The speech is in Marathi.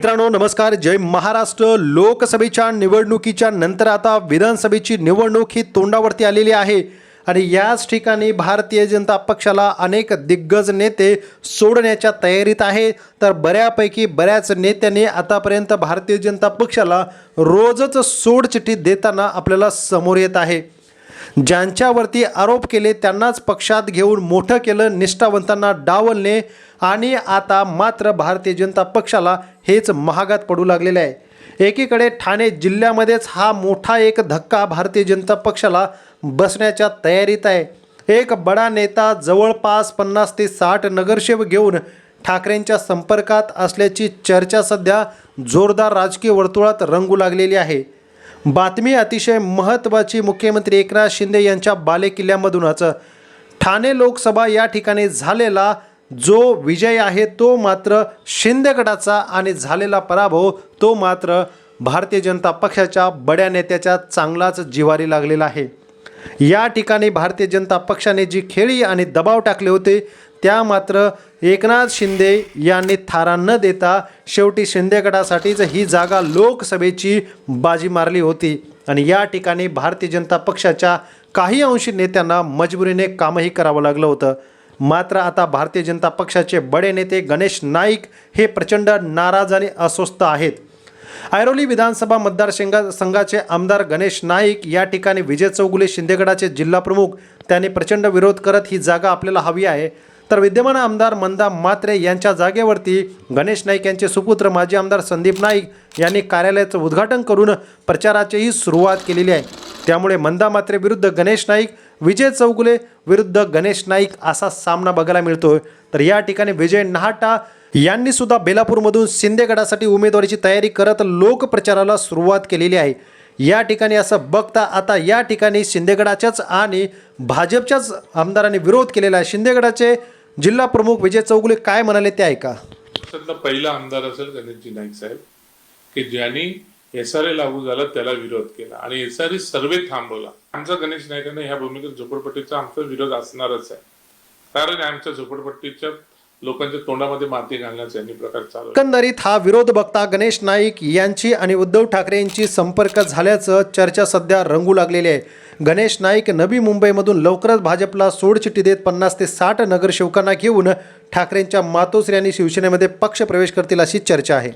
मित्रांनो नमस्कार. जय महाराष्ट्र. लोकसभेच्या निवडणुकीच्या नंतर आता विधानसभेची निवडणूक ही तोंडावरती आलेली आहे. आणि याच ठिकाणी भारतीय जनता पक्षाला अनेक दिग्गज नेते सोडण्याच्या तयारीत आहे. तर बऱ्यापैकी बऱ्याच नेत्यांनी आतापर्यंत भारतीय जनता पक्षाला रोजच सोडचिठ्ठी देताना आपल्याला समोर येत आहे. ज्यांच्यावरती आरोप केले त्यांनाच पक्षात घेऊन मोठं केलं निष्ठावंतांना डावलणे आणि आता मात्र भारतीय जनता पक्षाला हेच महागात पडू लागलेले आहे. एकीकडे ठाणे जिल्ह्यामध्येच हा मोठा एक धक्का भारतीय जनता पक्षाला बसण्याच्या तयारीत आहे. एक बडा नेता जवळपास पन्नास ते साठ नगरसेवक घेऊन ठाकरेंच्या संपर्कात असल्याची चर्चा सध्या जोरदार राजकीय वर्तुळात रंगू लागलेली आहे. बातमी अतिशय महत्त्वाची मुख्यमंत्री एकनाथ शिंदे यांच्या बालेकिल्ल्यामधूनच. ठाणे लोकसभा या ठिकाणी झालेला जो विजय आहे तो मात्र शिंदे गटाचा आणि झालेला पराभव तो मात्र भारतीय जनता पक्षाच्या बड्या नेत्याच्या चांगलाच जिवारी लागलेला आहे. या ठिकाणी भारतीय जनता पक्षाने जी खेळी आणि दबाव टाकले होते त्या मात्र एकनाथ शिंदे यांनी थारा न देता शेवटी शिंदे गटासाठीच ही जागा लोकसभेची बाजी मारली होती. आणि या ठिकाणी भारतीय जनता पक्षाच्या काही अंशी नेत्यांना मजबुरीने कामही करावं लागलं होतं. मात्र आता भारतीय जनता पक्षाचे बडे नेते गणेश नाईक हे प्रचंड नाराज आणि अस्वस्थ आहेत. ऐरोली विधानसभा मतदारसंघा संघाचे आमदार गणेश नाईक या ठिकाणी विजय चौगुले शिंदेगडाचे जिल्हाप्रमुख त्यांनी प्रचंड विरोध करत ही जागा आपल्याला हवी आहे. तर विद्यमान आमदार मंदा मात्रे यांच्या जागेवरती गणेश नाईक यांचे सुपुत्र माजी आमदार संदीप नाईक यांनी कार्यालयाचं उद्घाटन करून प्रचाराचीही सुरुवात केलेली आहे. त्यामुळे मंदा मात्रे विरुद्ध गणेश नाईक विजय चौगुले विरुद्ध गणेश नाईक असा सामना बघायला मिळतोय. तर या ठिकाणी विजय नहाटा यांनी सुद्धा बेलापूरमधून शिंदेगडासाठी उमेदवारीची तयारी करत लोकप्रचाराला सुरुवात केलेली आहे. या ठिकाणी असं बघता आता या ठिकाणी शिंदेगडाच्याच आणि भाजपच्याच आमदारांनी विरोध केलेला आहे. शिंदेगडाचे जिल्हा प्रमुख विजय चौगुले काय म्हणाले ते ऐका. पहिला आमदार असेल गणेशजी नाईक साहेब की ज्यांनी एस आर ए लागू झाला त्याला विरोध केला. आणि एस आर ए सर्वे थांबवला. आमचा गणेश नायकांना ह्या भूमिकेत झोपडपट्टीचा आमचा विरोध असणारच आहे. कारण आमच्या झोपडपट्टीच्या लोकांच्या तोंडामध्ये माती घालण्याचा यांनी प्रकार चालू एकंदरीत हा विरोध बघता गणेश नाईक यांची आणि उद्धव ठाकरे यांची संपर्क झाल्याचं चर्चा सध्या रंगू लागलेली आहे. गणेश नाईक नवी मुंबईमधून लवकरच भाजपला सोडचिठ्ठी देत पन्नास ते साठ नगरसेवकांना घेऊन ठाकरेंच्या मातोश्री आणि शिवसेनेमध्ये पक्षप्रवेश करतील अशी चर्चा आहे.